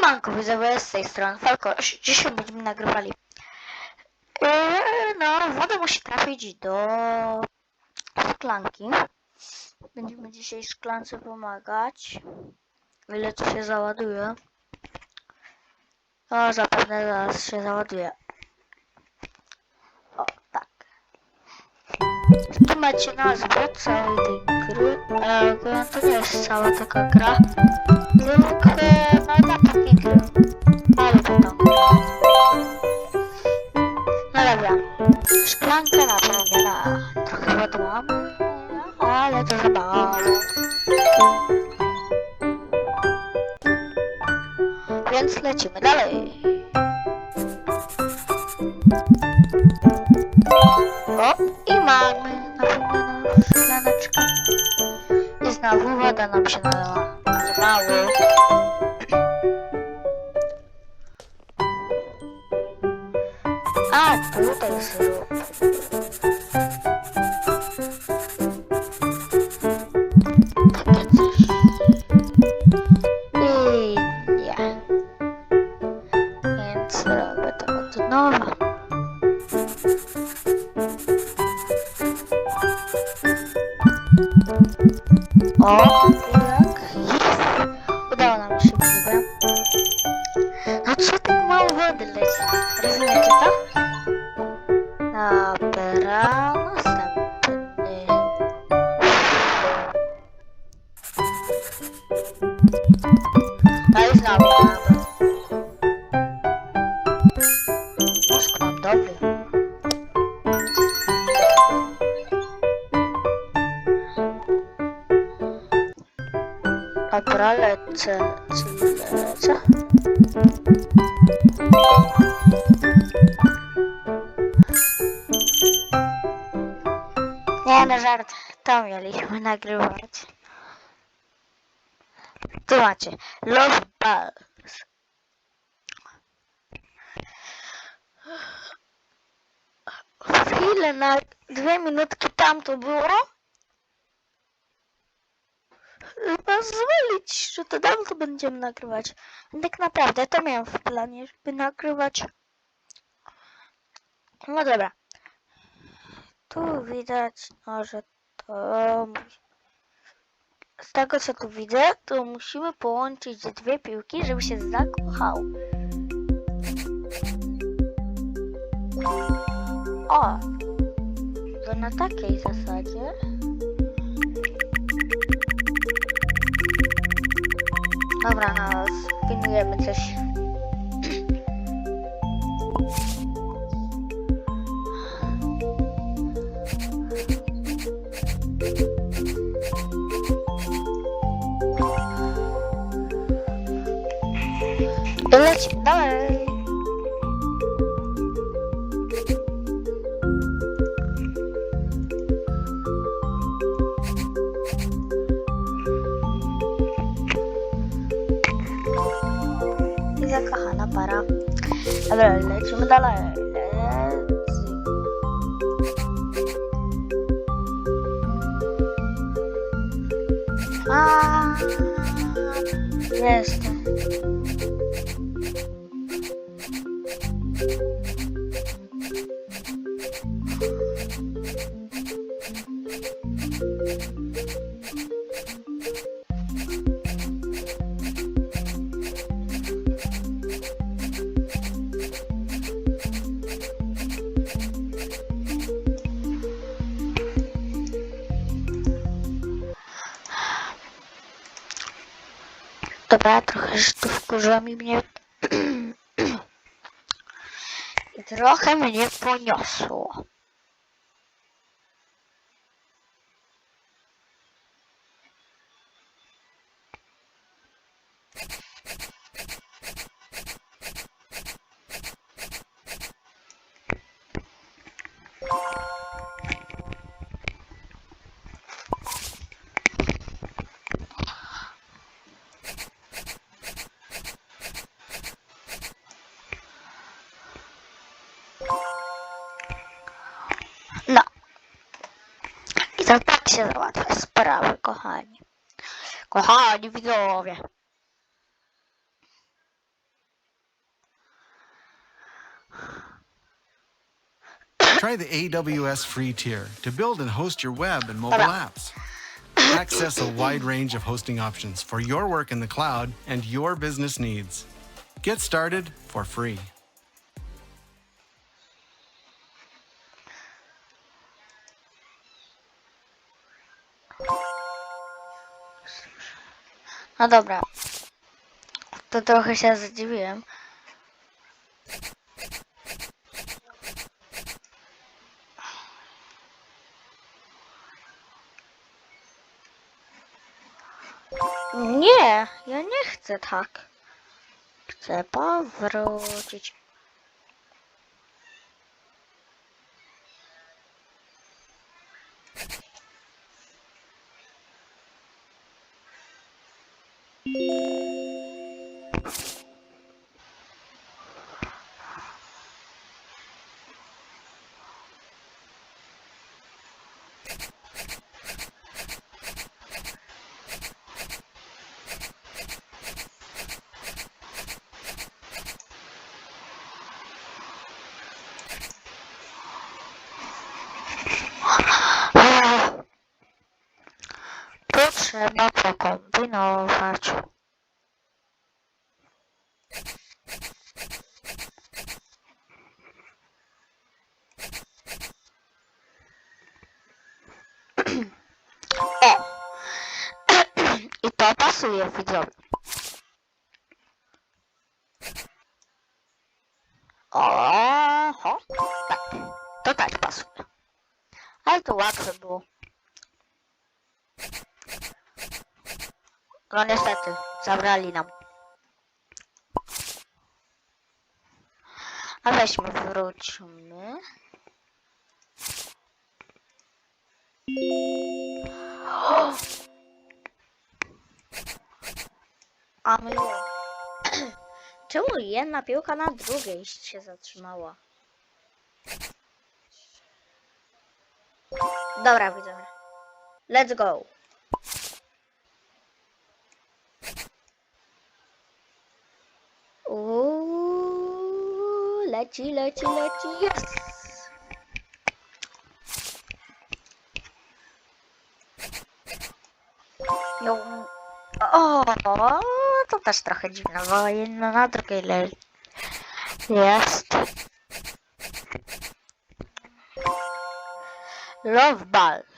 Siemanko, widzowie, z tej strony Falko. Dzisiaj będziemy nagrywali. Eee, no, woda musi trafić do szklanki. Będziemy dzisiaj szklance pomagać. Ile to się załaduje? O, zapewne zaraz się załaduje. O, tak. Tu macie nazwę całej tej gry. E, to jest cała taka gra. Tylko no Ale to tam. No dobra. Szklanka napełniona. Trochę wody mamy, ale to za. Więc lecimy dalej. O, i mamy napełnioną szklaneczkę. I znowu woda nam się nalała. A, tutaj syrop. Takie coś. I nie. Więc robię to od nowa. O, jak Mamy. Mózg mam dobry. Dobra. Nie no żart, to mieliśmy nagrywać. Tu macie Love Balls. Chwilę na dwie minutki tam to było. Zwalić, że to tam to będziemy nagrywać. Tak naprawdę to miałem w planie, żeby nagrywać. No dobra. Tu widać, no, że to... Z tego co tu widzę, to musimy połączyć dwie piłki, żeby się zakochał. O! To na takiej zasadzie. Dobra, no, spinujemy coś. Lecimy dalej. I zakochana para. Dobra, lecimy dalej. Lecimy. A, jest. Dobra, trochę że tu wkurzyła mi mnie. I trochę mnie poniosło. No. Widzowie. Try the AWS free tier to build and host your web and mobile Dobra. apps. Access a wide range of hosting options for your work in the cloud and your business needs. Get started for free. No dobra. To trochę się zdziwiłem. Nie, ja nie chcę tak. Chcę powrócić. Yeah. Tu trzeba pokombinować. O! I to pasuje widzowie. No niestety, zabrali nam. A weźmy, wróćmy. A my... Czemu jedna piłka na drugiej się zatrzymała? Dobra, widzowie. Let's go. Leci, leci, leci, jest! No, o, to też trochę dziwne, bo na drugiej le... jest. Love ball.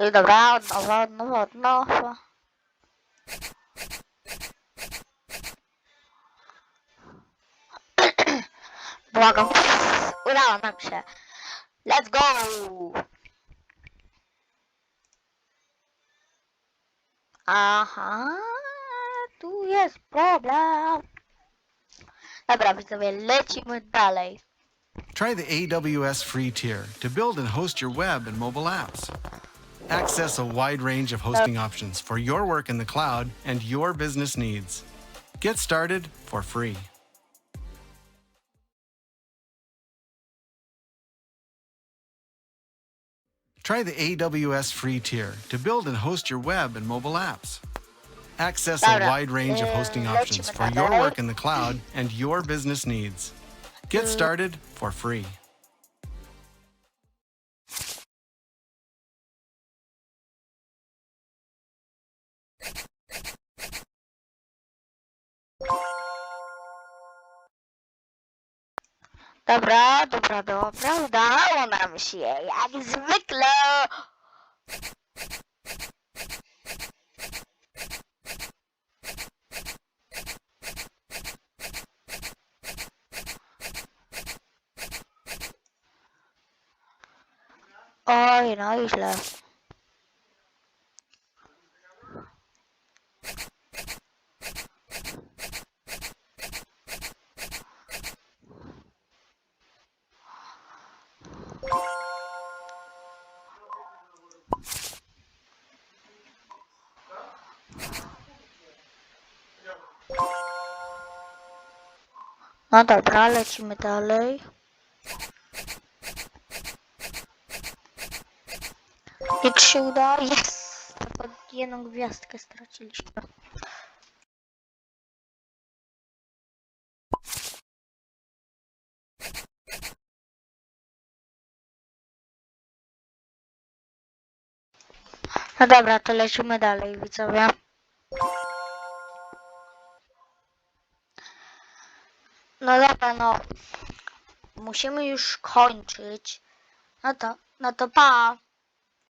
I dobra, od nowa, od nowa, od nowa. Błagam. Udało nam się. Let's go! Aha, tu jest problem. Dobra, widzowie, lecimy dalej. Try the AWS free tier to build and host your web and mobile apps. Access a wide range of hosting options for your work in the cloud and your business needs. Get started for free. Try the AWS free tier to build and host your web and mobile apps. Access a wide range of hosting options for your work in the cloud and your business needs. Get started for free. Dobra, dobra, dobra, udało nam się, jak zwykle. Oj, no i źle. No dobra, lecimy dalej. Jak się uda, jest! jedną gwiazdkę straciliśmy. No dobra, to lecimy dalej, widzowie. No. Musimy już kończyć. No to, no to pa.